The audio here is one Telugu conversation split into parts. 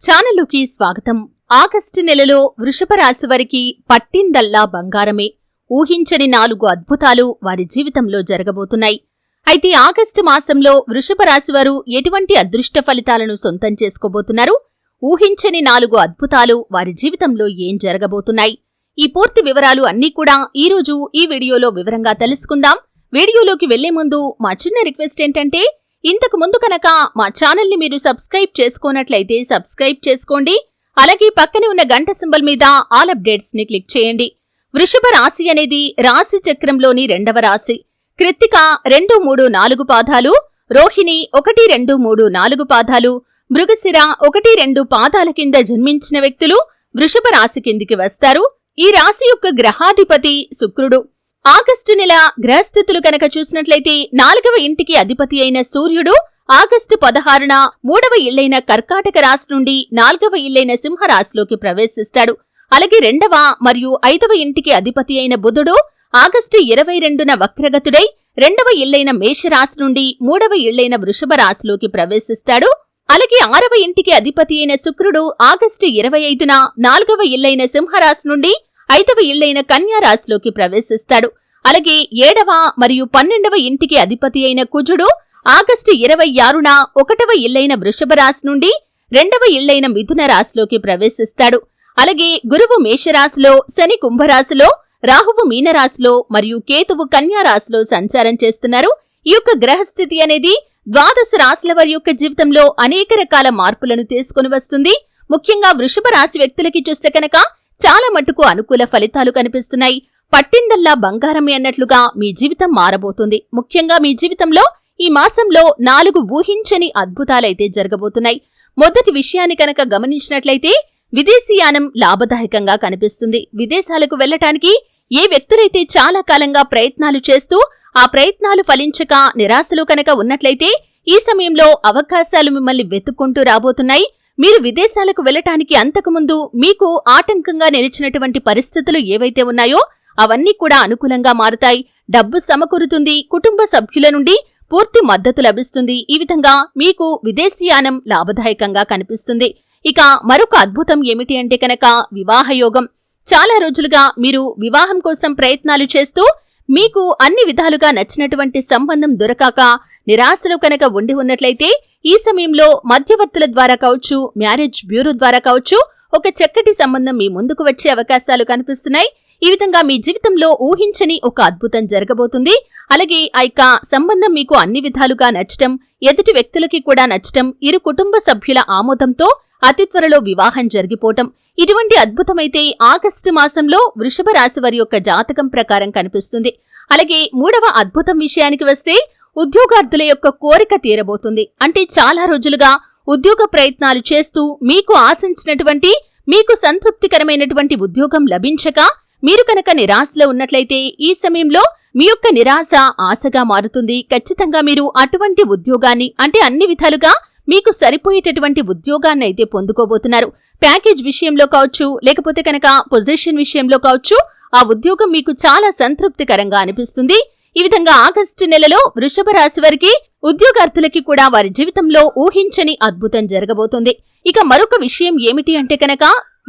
ఛానలుకి స్వాగతం. ఆగస్టు నెలలో వృషభ రాశి వారికి పట్టిందల్లా బంగారమే. ఊహించని నాలుగు అద్భుతాలు వారి జీవితంలో జరగబోతున్నాయి. అయితే ఆగస్టు మాసంలో వృషభ రాశి వారు ఎటువంటి అదృష్ట ఫలితాలను సొంతం చేసుకోబోతున్నారు? ఊహించని నాలుగు అద్భుతాలు వారి జీవితంలో ఏం జరగబోతున్నాయి? ఈ పూర్తి వివరాలు అన్నీ కూడా ఈరోజు ఈ వీడియోలో వివరంగా తెలుసుకుందాం. వీడియోలోకి వెళ్ళే ముందు మా చిన్న రిక్వెస్ట్ ఏంటంటే ఇంతకు ముందు కనుక మా ఛానల్ని మీరు సబ్స్క్రైబ్ చేసుకోనట్లయితే సబ్స్క్రైబ్ చేసుకోండి. అలాగే పక్కనే ఉన్న గంట సింబల్ మీద ఆల్ అప్డేట్స్ని క్లిక్ చేయండి. వృషభ రాశి అనేది రాశి చక్రంలోని రెండవ రాశి. కృత్తిక రెండు మూడు నాలుగు పాదాలు. రోహిణి ఒకటి రెండు మూడు నాలుగు పాదాలు. మృగశిర ఒకటి రెండు పాదాల కింద జన్మించిన వ్యక్తులు వృషభ రాశి కిందికి వస్తారు. ఈ రాశి యొక్క గ్రహాధిపతి శుక్రుడు. ఆగస్టు నెల గ్రహస్థితులు కనుక చూసినట్లయితే నాలుగవ ఇంటికి అధిపతి అయిన సూర్యుడు ఆగస్టు పదహారున మూడవ ఇల్లైన కర్కాటక రాశి నుండి నాలుగవ ఇల్లైన సింహరాశిలోకి ప్రవేశిస్తాడు. అలాగే రెండవ మరియు ఐదవ ఇంటికి అధిపతి అయిన బుధుడు ఆగస్టు ఇరవై రెండున వక్రగతుడై రెండవ ఇల్లైన మేషరాశి నుండి మూడవ ఇల్లైన వృషభ రాశిలోకి ప్రవేశిస్తాడు. అలాగే ఆరవ ఇంటికి అధిపతి అయిన శుక్రుడు ఆగస్టు ఇరవై ఐదున నాలుగవ ఇల్లైన సింహరాశి నుండి ఐదవ ఇళ్ళైన కన్యా రాశిలోకి ప్రవేశిస్తాడు. అలాగే ఏడవ మరియు పన్నెండవ ఇంటికి అధిపతి అయిన కుజుడు ఆగస్టు ఇరవై ఆరున ఒకటవ ఇళ్ళైన వృషభ రాశి నుండి రెండవ ఇళ్ళైన మిథున రాశిలోకి ప్రవేశిస్తాడు. అలాగే గురువు మేషరాశిలో శని కుంభరాశిలో రాహువు మీనరాశిలో మరియు కేతువు కన్యారాశిలో సంచారం చేస్తున్నారు. ఈ యొక్క గ్రహస్థితి అనేది ద్వాదశ రాశుల వారి యొక్క జీవితంలో అనేక రకాల మార్పులను తీసుకుని వస్తుంది. ముఖ్యంగా వృషభ రాశి వ్యక్తులకి చూస్తే కనుక చాలా మట్టుకు అనుకూల ఫలితాలు కనిపిస్తున్నాయి. పట్టిందల్లా బంగారమే అన్నట్లుగా మీ జీవితం మారబోతుంది. ముఖ్యంగా మీ జీవితంలో ఈ మాసంలో నాలుగు ఊహించని అద్భుతాలైతే జరగబోతున్నాయి. మొదటి విషయాన్ని కనుక గమనించినట్లయితే విదేశీయానం లాభదాయకంగా కనిపిస్తుంది. విదేశాలకు వెళ్ళటానికి ఏ వ్యక్తులైతే చాలా కాలంగా ప్రయత్నాలు చేస్తూ ఆ ప్రయత్నాలు ఫలించక నిరాశలు కనుక ఉన్నట్లయితే ఈ సమయంలో అవకాశాలు మిమ్మల్ని వెతుక్కుంటూ రాబోతున్నాయి. మీరు విదేశాలకు వెళ్ళటానికి అంతకుముందు మీకు ఆటంకంగా నిలిచినటువంటి పరిస్థితులు ఏవైతే ఉన్నాయో అవన్నీ కూడా అనుకూలంగా మారుతాయి. డబ్బు సమకూరుతుంది. కుటుంబ సభ్యుల నుండి పూర్తి మద్దతు లభిస్తుంది. ఈ విధంగా మీకు విదేశీయానం లాభదాయకంగా కనిపిస్తుంది. ఇక మరొక అద్భుతం ఏమిటి అంటే కనుక వివాహయోగం చాలా రోజులుగా మీరు వివాహం కోసం ప్రయత్నాలు చేస్తూ మీకు అన్ని విధాలుగా నచ్చినటువంటి సంబంధం దొరకాక నిరాశలు కనుక ఉండి ఉన్నట్లయితే ఈ సమయంలో మధ్యవర్తుల ద్వారా కావచ్చు మ్యారేజ్ బ్యూరో ద్వారా కావచ్చు ఒక చక్కటి సంబంధం మీ ముందుకు వచ్చే అవకాశాలు కనిపిస్తున్నాయి. ఈ విధంగా మీ జీవితంలో ఊహించని ఒక అద్భుతం జరగబోతుంది. అలాగే ఆ యొక్క సంబంధం మీకు అన్ని విధాలుగా నచ్చటం ఎదుటి వ్యక్తులకి కూడా నచ్చటం ఇరు కుటుంబ సభ్యుల ఆమోదంతో అతి త్వరలో వివాహం జరిగిపోవటం. ఇటువంటి అద్భుతమైతే ఆగస్టు మాసంలో వృషభ రాశి వారి యొక్క జాతకం ప్రకారం కనిపిస్తుంది. అలాగే మూడవ అద్భుతం విషయానికి వస్తే ఉద్యోగార్థుల యొక్క కోరిక తీరబోతుంది. అంటే చాలా రోజులుగా ఉద్యోగ ప్రయత్నాలు చేస్తూ మీకు ఆశించినటువంటి మీకు సంతృప్తికరమైనటువంటి ఉద్యోగం లభించక మీరు కనుక నిరాశలో ఉన్నట్లయితే ఈ సమయంలో మీ యొక్క నిరాశ ఆశగా మారుతుంది. ఖచ్చితంగా మీరు అటువంటి ఉద్యోగాన్ని అంటే అన్ని విధాలుగా మీకు సరిపోయేటటువంటి ఉద్యోగాన్ని అయితే పొందుకోబోతున్నారు. ప్యాకేజ్ విషయంలో కావచ్చు లేకపోతే కనుక పొజిషన్ విషయంలో కావచ్చు ఆ ఉద్యోగం మీకు చాలా సంతృప్తికరంగా అనిపిస్తుంది. ఈ విధంగా ఆగస్టు నెలలో వృషభ రాశి వారికి ఉద్యోగార్థులకి కూడా వారి జీవితంలో ఊహించని అద్భుతం జరగబోతుంది. ఇక మరొక విషయం ఏమిటి అంటే కనుక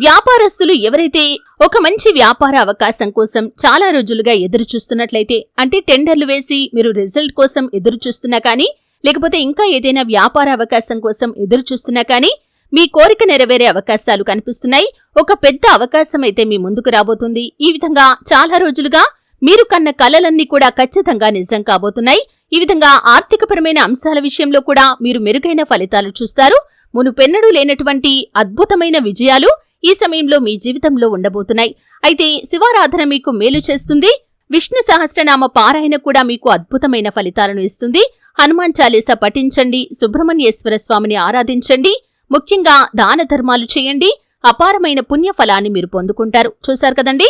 వ్యాపారస్తులు ఎవరైతే ఒక మంచి వ్యాపార అవకాశం కోసం చాలా రోజులుగా ఎదురు చూస్తున్నట్లయితే అంటే టెండర్లు వేసి మీరు రిజల్ట్ కోసం ఎదురు చూస్తున్నా కానీ లేకపోతే ఇంకా ఏదైనా వ్యాపార అవకాశం కోసం ఎదురు చూస్తున్నా కానీ మీ కోరిక నెరవేరే అవకాశాలు కనిపిస్తున్నాయి. ఒక పెద్ద అవకాశం అయితే మీ ముందుకు రాబోతుంది. ఈ విధంగా చాలా రోజులుగా మీరు కన్న కలలన్నీ కూడా ఖచ్చితంగా నిజం కాబోతున్నాయి. ఈ విధంగా ఆర్థికపరమైన అంశాల విషయంలో కూడా మీరు మెరుగైన ఫలితాలు చూస్తారు. మునుపెన్నడూ లేనటువంటి అద్భుతమైన విజయాలు ఈ సమయంలో మీ జీవితంలో ఉండబోతున్నాయి. అయితే శివారాధన మీకు మేలు చేస్తుంది. విష్ణు సహస్రనామ పారాయణ కూడా మీకు అద్భుతమైన ఫలితాలను ఇస్తుంది. హనుమాన్ చాలీస పఠించండి. సుబ్రహ్మణ్యేశ్వర స్వామిని ఆరాధించండి. ముఖ్యంగా దాన ధర్మాలు చేయండి. అపారమైన పుణ్యఫలాన్ని మీరు పొందుకుంటారు. చూశారు కదండీ?